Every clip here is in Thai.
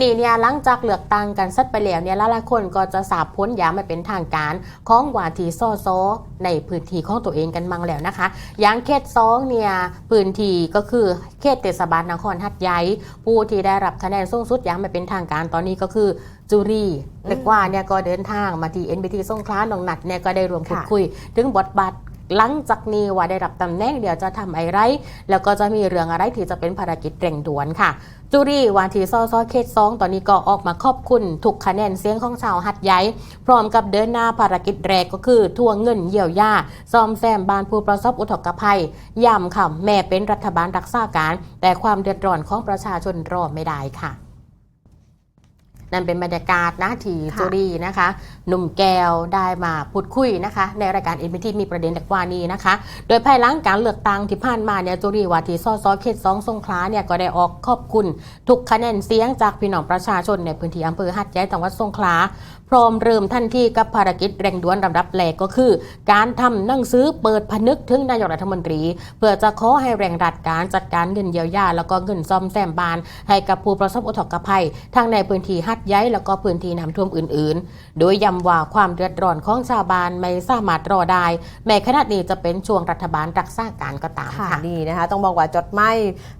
นี่เนี่ยหลังจากเลือกตั้งกันสัดไปแล้วเนี่ยหลายๆคนก็จะสาบพ้นอย่างไม่เป็นทางการของวาทีซอซอในพื้นที่ของตัวเองกันมั่งแล้วนะคะ อย่างเขตสองเนี่ยพื้นที่ก็คือเขตเทศบาลนครหัดใหญ่ผู้ที่ได้รับคะแนนสูงสุดอย่างไม่เป็นทางการตอนนี้ก็คือจุรีเรียกว่าเนี่ยก็เดินทางมาที่ NBT สงขลาหนองหนัดเนี่ยก็ได้รวมพูดคุย ถึงบทบาท หลังจากนี้ว่าได้รับตำแหน่งเดี๋ยวจะทำอะไร แล้วก็จะมีเรื่องอะไรที่จะเป็นภารกิจเร่งด่วนค่ะจุรีวาทีซอซอเขตสองตอนนี้ก็ออกมาขอบคุณทุกคะแนนเสียงของชาวหัดใหญ่พร้อมกับเดินหน้าภารกิจแรกก็คือทวงเงินเยียวยาซ่อมแซมบ้านผู้ประสบอุทกภัยย้ำค่ะแม่เป็นรัฐบาลรักษาการ แต่ความเดือดร้อนของประชาชนรอไม่ได้ค่ะ นั่นเป็นบรรยากาศนะที่จุรีนะคะ หนุ่มแก้วได้มาพูดคุยนะคะ ในรายการเอ็นพีทีมีประเด็นดักว่านี้นะคะ โดยภายหลังการเลือกตั้งที่ผ่านมาเนี่ยจุรีวาทีซอซอเขตสองสงขลาเนี่ยก็ได้ออกขอบคุณ ทุกคะแนนเสียงจากพี่น้องประชาชนในพื้นที่อำเภอหัดใหญ่จังหวัดสงขลาพร้อมเริ่มทันทีกับภารกิจเร่งด่วนลำดับแรกก็คือ การทำหนังสือเปิดผนึกถึงนายกรัฐมนตรี เพื่อจะขอให้แรงรัดการจัดการเงินเยียวยา แล้วก็เงินซ่อมแซมบ้าน ให้กับผู้ประสบอุทกภัยทั้งในพื้นที่หัดใหญ่แล้วก็พื้นที่น้ำท่วมอื่นๆ โดยย้ำว่าความเดือดร้อนของชาวบ้านไม่สามารถรอได้ แม้ขณะนี้จะเป็นช่วงรัฐบาลรักษาการก็ตามค่ะค่ะดีนะคะต้องบอกว่าจดหมาย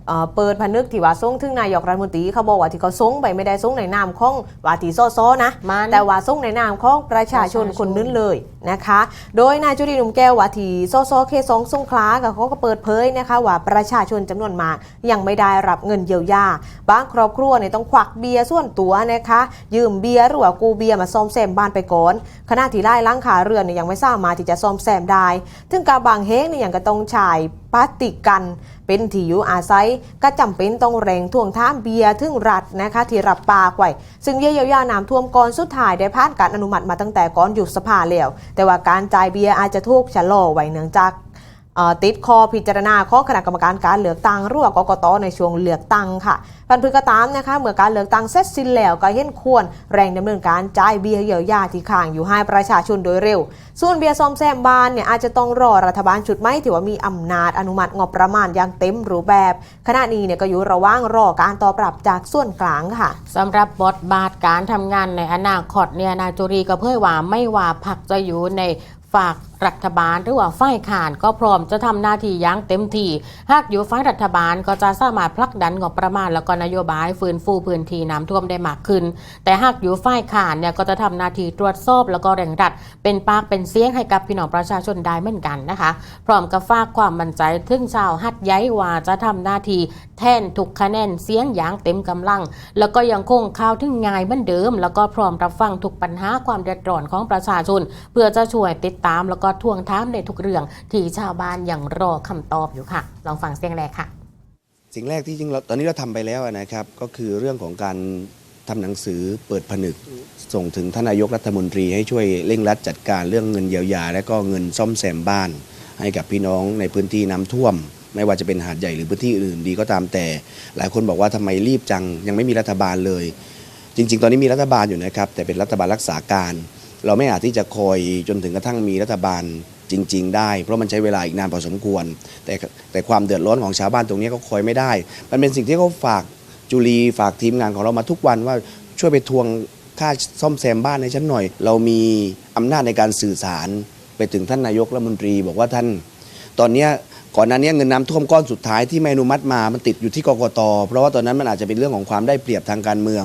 เอ่อเปิดผนึกที่ว่าส่งถึงนายกรัฐมนตรีเขาบอกว่าที่เขาส่งไปไม่ได้ส่งในนามของว่าที่ซอซอนะมันแต่ว่าส่งในนามของประชาชนประชาชนคนนึงเลยนะคะ โดยนายจุรินทร์หนุ่มแก้วว่าที่ซอซอเคสองสงขลากับเขาก็เปิดเผยนะคะว่าประชาชนจำนวนมากยังไม่ได้รับเงินเยียวยาบางครอบครัวเนี่ยต้องควักเบียร์ส่วนตัวนะคะยืมเบียร์หรือว่ากูเบียร์มาซ่อมแซมบ้านไปก่อนขณะที่ไล่ล้างขาเรือนเนี่ยยังไม่สามารถที่จะซ่อมแซมได้ถึงกาบางเฮงเนี่ยยังก็ต้องฉายพลาติกันเป็นที่อยู่อาศัยก็จำเป็นต้องแรงท่วงท่ามเบียร์ถึงรัฐนะคะที่รับปากไว้ซึ่งเยเยียวยาน้ำท่วมก่อนสุดท้ายได้ผ่านการอนุมัติมาตั้งแต่ก่อนอยู่สภาแล้วแต่ว่าการจ่ายเบียร์อาจจะถูกชะลอไว้เนื่องจาก ติดคอพิจารณาข้อคณะกรรมการการเลือกตั้งรือว่ากกตในช่วงเลือกตั้งค่ะพันพืกตามนะคะเมื่อการเลือกตั้งเสร็จสิ้นแล้วก็เห็นควรแรงดำเนินการจ่ายเบียร์เยียวยาที่ค้างอยู่ให้ประชาชนโดยเร็ว ส่วนเบียร์ซ่อมแซมบ้านเนี่ยอาจจะต้องรอรัฐบาลชุดใหม่ที่ว่ามีอำนาจอนุมัติงบประมาณอย่างเต็มรูปแบบขณะนี้เนี่ยก็อยู่ระหว่างรอการตอบรับจากส่วนกลางค่ะสำหรับบทบาทการทำงานในอนาคตเนี่ยนายจุรีก็เผยว่าไม่ว่าพักจะอยู่ในฝาก รัฐบาลหรือว่าฝ่ายข่านก็พร้อมจะทำหน้าที่อย่างเต็มที่หากอยู่ฝ่ายรัฐบาลก็จะสามารถผลักดันงบประมาณแล้วก็นโยบายฟื้นฟูพื้นที่น้ำท่วมได้มากขึ้น แต่หากอยู่ฝ่ายข่านเนี่ยก็จะทำหน้าที่ตรวจสอบแล้วก็แรงรัด เป็นปากเป็นเสียงให้กับพี่น้องประชาชนได้เหมือนกันนะคะ พร้อมกับฝากความมั่นใจถึงชาวหัดใหญ่ว่าจะทำหน้าที่แทนทุกคะแนนเสียงอย่างเต็มกำลัง แล้วก็ยังคงข่าวถึงง่ายเหมือนเดิม แล้วก็พร้อมรับฟังทุกปัญหาความเดือดร้อนของประชาชน เพื่อจะช่วยติดตามแล้วก็ทวงถามในทุกเรื่อง ที่ชาวบ้านยังรอคำตอบอยู่ค่ะ ลองฟังเสียงแรกค่ะ สิ่งแรกที่จริงเราตอนนี้เราทำไปแล้วนะครับ ก็คือเรื่องของการทำหนังสือเปิดผนึก ส่งถึงท่านนายกรัฐมนตรีให้ช่วยเร่งรัดจัดการเรื่องเงินเยียวยา และก็เงินซ่อมแซมบ้าน ให้กับพี่น้องในพื้นที่น้ำท่วม ไม่ว่าจะเป็นหาดใหญ่หรือพื้นที่อื่นดีก็ตามแต่ หลายคนบอกว่าทำไมรีบจังยังไม่มีรัฐบาลเลย จริง ๆ ตอนนี้มีรัฐบาลอยู่นะครับ แต่เป็นรัฐบาลรักษาการ เราไม่อาจที่จะคอยจนถึงกระทั่งมีรัฐบาลจริง ๆ ได้ เพราะมันใช้เวลาอีกนานพอสมควร แต่แต่ความเดือดร้อนของชาวบ้านตรงนี้ก็คอยไม่ได้ มันเป็นสิ่งที่เขาฝากจุลีฝากทีมงานของเรามาทุกวันว่าช่วยไปทวงค่าซ่อมแซมบ้านให้ฉันหน่อย เรามีอำนาจในการสื่อสารไปถึงท่านนายกรัฐมนตรีบอกว่าท่าน ตอนนี้ก่อนหน้านี้เงินน้ำท่วมก้อนสุดท้ายที่ไม่อนุมัติมา มันติดอยู่ที่กกต เพราะว่าตอนนั้นมันอาจจะเป็นเรื่องของความได้เปรียบทางการเมือง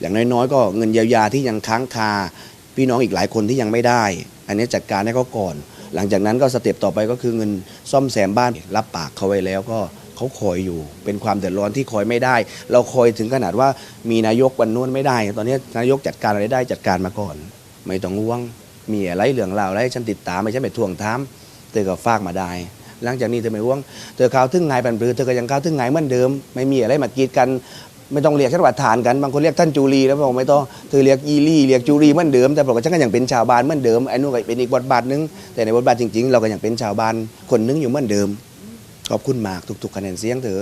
อย่างน้อยๆ ก็เงินเยียวยาที่ยังค้างคา พี่น้องอีกหลายคนที่ยังไม่ได้ อันนี้จัดการให้เขาก่อน หลังจากนั้นก็สเต็ปต่อไปก็คือเงินซ่อมแซมบ้านรับปากเขาไว้แล้วก็เขาคอยอยู่ เป็นความเดือดร้อนที่คอยไม่ได้ เราคอยถึงขนาดว่ามีนายกวันนู้นไม่ได้ ตอนนี้นายกจัดการอะไรได้จัดการมาก่อน ไม่ต้องห่วงมีอะไรเหลืองราวอะไรฉันติดตามไม่ใช่ไปทวงถามเธอก็ฝากมาได้ หลังจากนี้เธอไม่ห่วงเธอข่าวถึงไงปันปรือเธอก็ยังข่าวถึงไงเหมือนเดิม ไม่มีอะไรมากีดกัน ไม่ต้องเรียกฉันวัดฐานกันบางคนเรียกท่านจูรีแล้วบอกไม่ต้องเธอเรียกอีลี่เรียกจูรีเหมือนเดิมแต่ผมกว่าฉันก็ยังเป็นชาวบ้านเหมือนเดิมไอ้นู่นก็เป็นอีกบทบาทหนึงแต่ในบทบาทจริง ๆ เราก็ยังเป็นชาวบ้านคนนึงอยู่เหมือนเดิม ขอบคุณมากทุกๆคะแนนเสียงเธอ